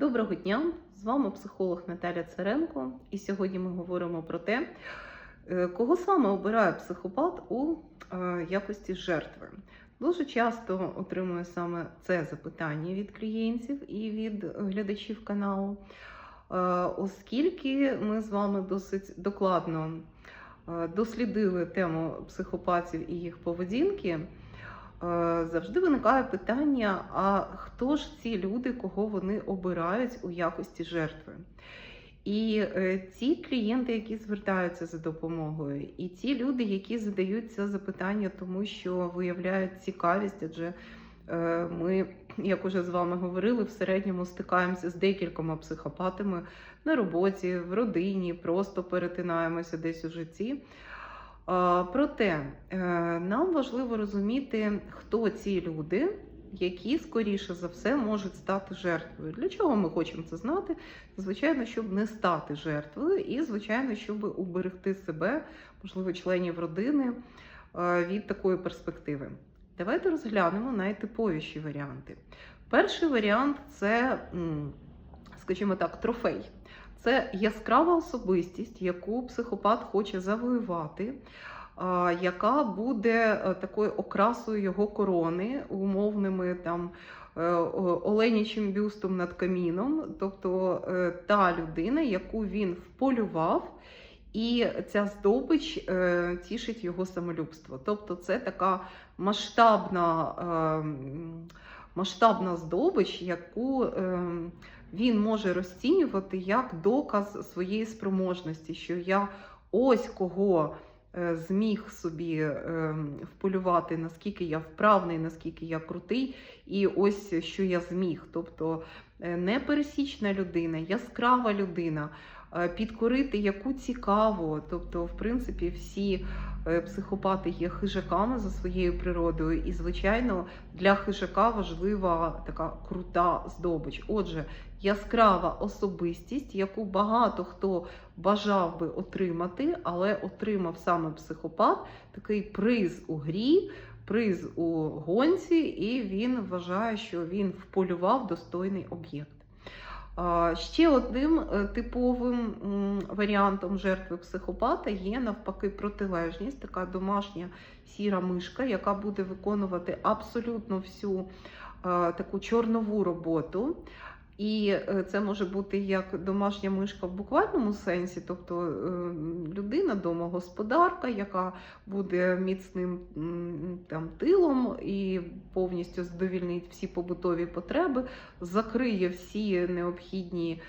Доброго дня! З вами психолог Наталя Царенко, і сьогодні ми говоримо про те, е, кого саме обирає психопат у е, якості жертви. Дуже часто отримую саме це запитання від клієнтів і від глядачів каналу, е, оскільки ми з вами досить докладно дослідили тему психопатів і їх поведінки. Е, Завжди виникає питання: а хто ж ці люди, кого вони обирають у якості жертви? І е, ці клієнти, які звертаються за допомогою, і ті люди, які задають це запитання, тому що виявляють цікавість, адже е, ми, як уже з вами говорили, в середньому стикаємося з декількома психопатами на роботі, в родині, просто перетинаємося десь у житті. Проте е, нам важливо розуміти, хто ці люди, які скоріше за все можуть стати жертвою. Для чого ми хочемо це знати? Звичайно, щоб не стати жертвою, і звичайно, щоб уберегти себе, можливо, членів родини е, від такої перспективи. Давайте розглянемо найтиповіші варіанти. Перший варіант це, скажімо так, трофей. Це яскрава особистість, яку психопат хоче завоювати, яка буде е, такою окрасою його корони, умовними там е, оленячим бюстом над каміном, тобто е, та людина, яку він вполював. І ця здобич тішить його самолюбство. Тобто, це така масштабна, е, масштабна здобич, яку е, він може розцінювати як доказ своєї спроможності, що я ось кого е, зміг собі е, вполювати, наскільки я вправний, наскільки я крутий, і ось що я зміг. Тобто не непересічна людина, яскрава людина, е, підкорити яку цікаво. Тобто, в принципі, всі е, психопати є хижаками за своєю природою, і, звичайно, для хижака важлива така крута здобич. Отже, яскрава особистість, яку багато хто бажав би отримати, але отримав саме психопат, такий приз у грі, приз у гонці, і він вважає, що він вполював достойний об'єкт. Ще одним е, типовим варіантом жертви психопата є навпаки протилежність, така домашня сіра мишка, яка буде виконувати абсолютно всю е, таку чорнову роботу. І е, це може бути як домашня мишка в буквальному сенсі, тобто е, людина, домогосподарка, яка буде міцним там тилом і повністю здовільнить всі побутові потреби, закриє всі необхідні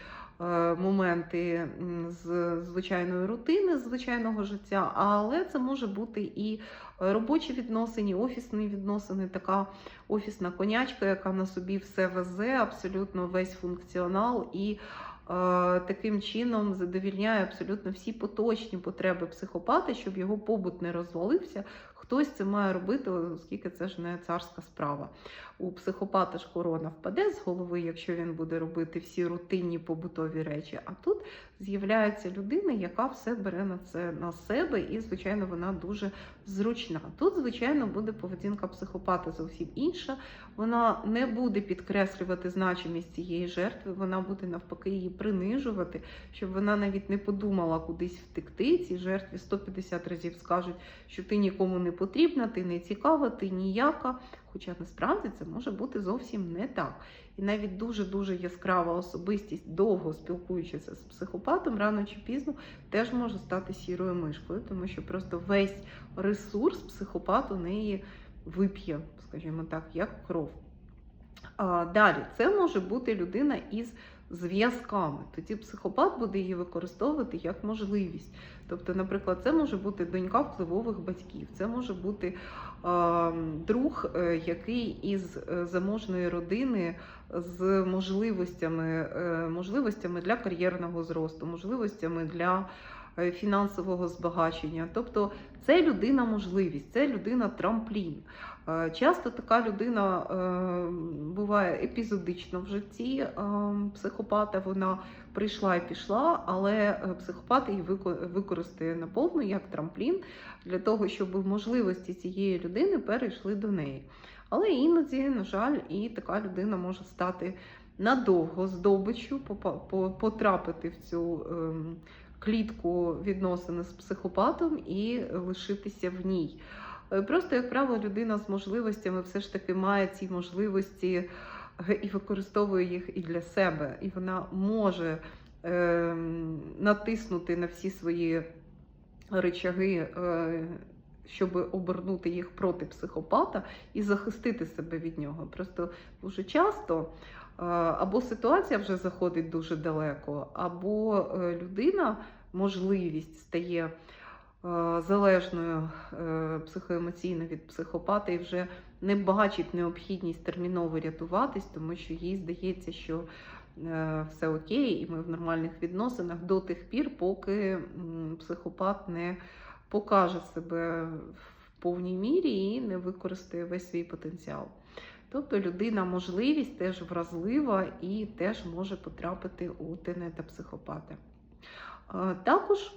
моменти з звичайної рутини, з звичайного життя, але це може бути і робочі відносини, офісні відносини, така офісна конячка, яка на собі все везе, абсолютно весь функціонал і е, таким чином задовільняє абсолютно всі поточні потреби психопата, щоб його побут не розвалився. Хтось це має робити, оскільки це ж не царська справа. У психопата ж корона впаде з голови, якщо він буде робити всі рутинні побутові речі. А тут з'являється людина, яка все бере на це на себе, і, звичайно, вона дуже зручна. Тут, звичайно, буде поведінка психопата зовсім інша. Вона не буде підкреслювати значимість цієї жертви, вона буде навпаки її принижувати, щоб вона навіть не подумала кудись втекти. Цій жертві 150 разів скажуть, що ти нікому не потрібна, ти не цікава, ти ніяка. Хоча насправді це може бути зовсім не так. І навіть дуже-дуже яскрава особистість, довго спілкуючися з психопатом, рано чи пізно теж може стати сірою мишкою, тому що просто весь ресурс психопат у неї вип'є, скажімо так, як кров. Далі, це може бути людина із зв'язками. Тоді психопат буде її використовувати як можливість. Тобто, наприклад, це може бути донька впливових батьків, це може бути е, друг, е, який із е, заможної родини з можливостями, е, можливостями для кар'єрного зросту, можливостями для е, фінансового збагачення. Тобто це людина можливість, це людина трамплін. Е, Часто така людина е, буває епізодично в житті е, психопата. Вона прийшла і пішла, але психопат її вико- використає наповну як трамплін для того, щоб можливості цієї людини перейшли до неї. Але іноді, на жаль, і така людина може стати надовго здобичу попа- потрапити в цю ем, клітку відносини з психопатом і лишитися в ній. Е, Просто, як правило, людина з можливостями все ж таки має ці можливості е, і використовує їх і для себе. І вона може ем, натиснути на всі свої речаги, е, щоб обернути їх проти психопата і захистити себе від нього. Просто дуже часто е, або ситуація вже заходить дуже далеко, або е, людина, можливість стає е, залежною е, психоемоційно від психопата і вже не бачить необхідність терміново рятуватись, тому що їй здається, що е, все окей, і ми в нормальних відносинах до тих пір, поки психопат не покаже себе в повній мірі і не використає весь свій потенціал. Тобто людина можливість теж вразлива і теж може потрапити у тенета психопата. Е, Також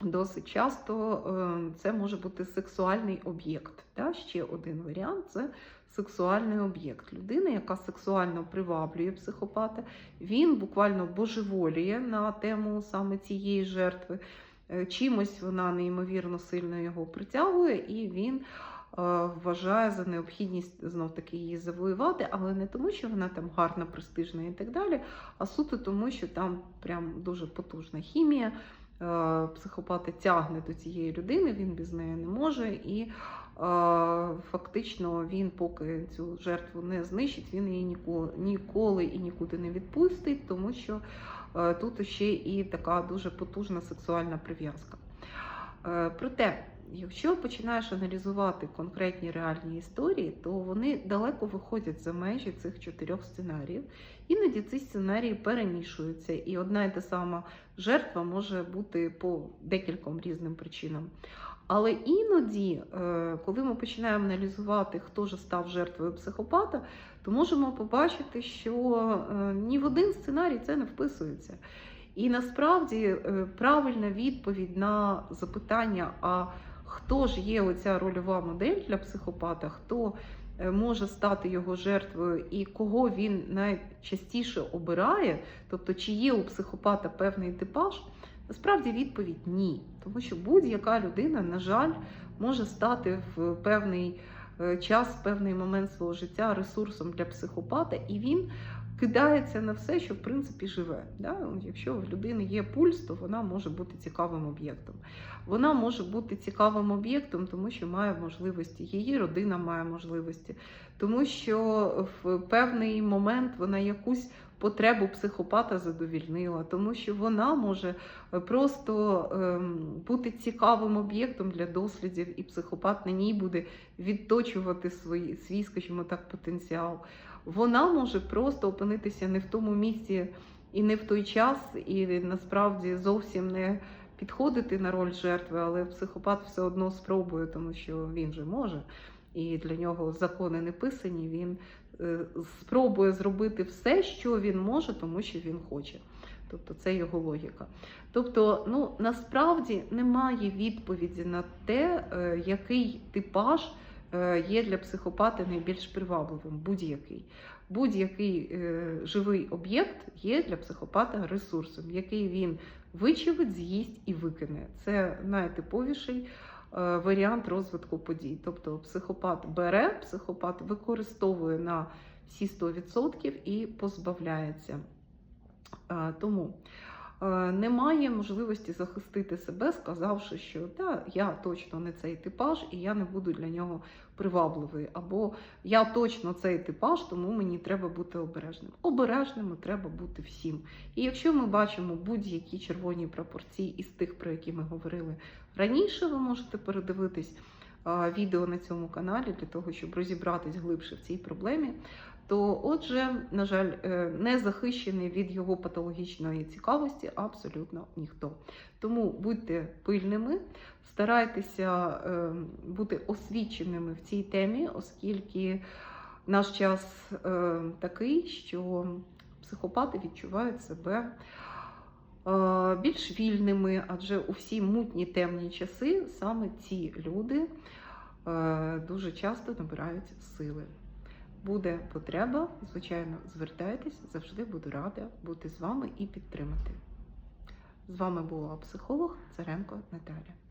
досить часто е, це може бути сексуальний об'єкт. Та? Ще один варіант це сексуальний об'єкт. Людина, яка сексуально приваблює психопата, він буквально божеволіє на тему саме цієї жертви. Е, Чимось вона неймовірно сильно його притягує, і він е, вважає за необхідність знов таки її завоювати, але не тому, що вона там гарна, престижна і так далі, а суто тому, що там прям дуже потужна хімія. Е, Психопата тягне до цієї людини, він без неї не може, і е, фактично він, поки цю жертву не знищить, він її ніколи, ніколи і нікуди не відпустить, тому що е, тут ще і така дуже потужна сексуальна прив'язка. Проте, якщо починаєш аналізувати конкретні реальні історії, то вони далеко виходять за межі цих чотирьох сценаріїв. Іноді ці сценарії перемішуються, і одна і та сама жертва може бути по декільком різним причинам. Але іноді, е, коли ми починаємо аналізувати, хто ж став жертвою психопата, то можемо побачити, що е, ні в один сценарій це не вписується. І насправді е, правильна відповідь на запитання, а хто ж є оця рольова модель для психопата, хто е, може стати його жертвою і кого він найчастіше обирає, тобто чи є у психопата певний типаж, насправді відповідь ні. Тому що будь-яка людина, на жаль, може стати в певний е, час, в певний момент свого життя ресурсом для психопата, і він кидається на все, що в принципі живе. Да? Якщо в людини є пульс, то вона може бути цікавим об'єктом. Вона може бути цікавим об'єктом, тому що має можливості, її родина має можливості, тому що в певний момент вона якусь потребу психопата задовільнила, тому що вона може просто ем, бути цікавим об'єктом для дослідів, і психопат на ній буде відточувати свої, свій, скажімо так, потенціал. Вона може просто опинитися не в тому місці і не в той час, і насправді зовсім не підходити на роль жертви, але психопат все одно спробує, тому що він же може. І для нього закони не писані. Він е, спробує зробити все, що він може, тому що він хоче. Тобто це його логіка. Тобто, ну насправді немає відповіді на те, е, який типаж є для психопата найбільш привабливим. Будь-який. Будь-який е, живий об'єкт є для психопата ресурсом, який він вичавить, з'їсть і викине. Це найтиповіший е, варіант розвитку подій. Тобто психопат бере, психопат використовує на всі 100% і позбавляється. Е, Тому е, немає можливості захистити себе, сказавши, що да, я точно не цей типаж і я не буду для нього привабливий. Або я точно цей типаж, тому мені треба бути обережним. Обережними треба бути всім. І якщо ми бачимо будь-які червоні прапорці із тих, про які ми говорили раніше, ви можете передивитись відео на цьому каналі для того, щоб розібратись глибше в цій проблемі. То, отже, на жаль, е, не захищений від його патологічної цікавості абсолютно ніхто. Тому будьте пильними, старайтеся е, бути освіченими в цій темі, оскільки наш час е, такий, що психопати відчувають себе більш вільними, адже у всі мутні темні часи саме ці люди дуже часто набирають сили. Буде потреба, звичайно, звертайтесь, завжди буду рада бути з вами і підтримати. З вами була психолог Царенко Наталя.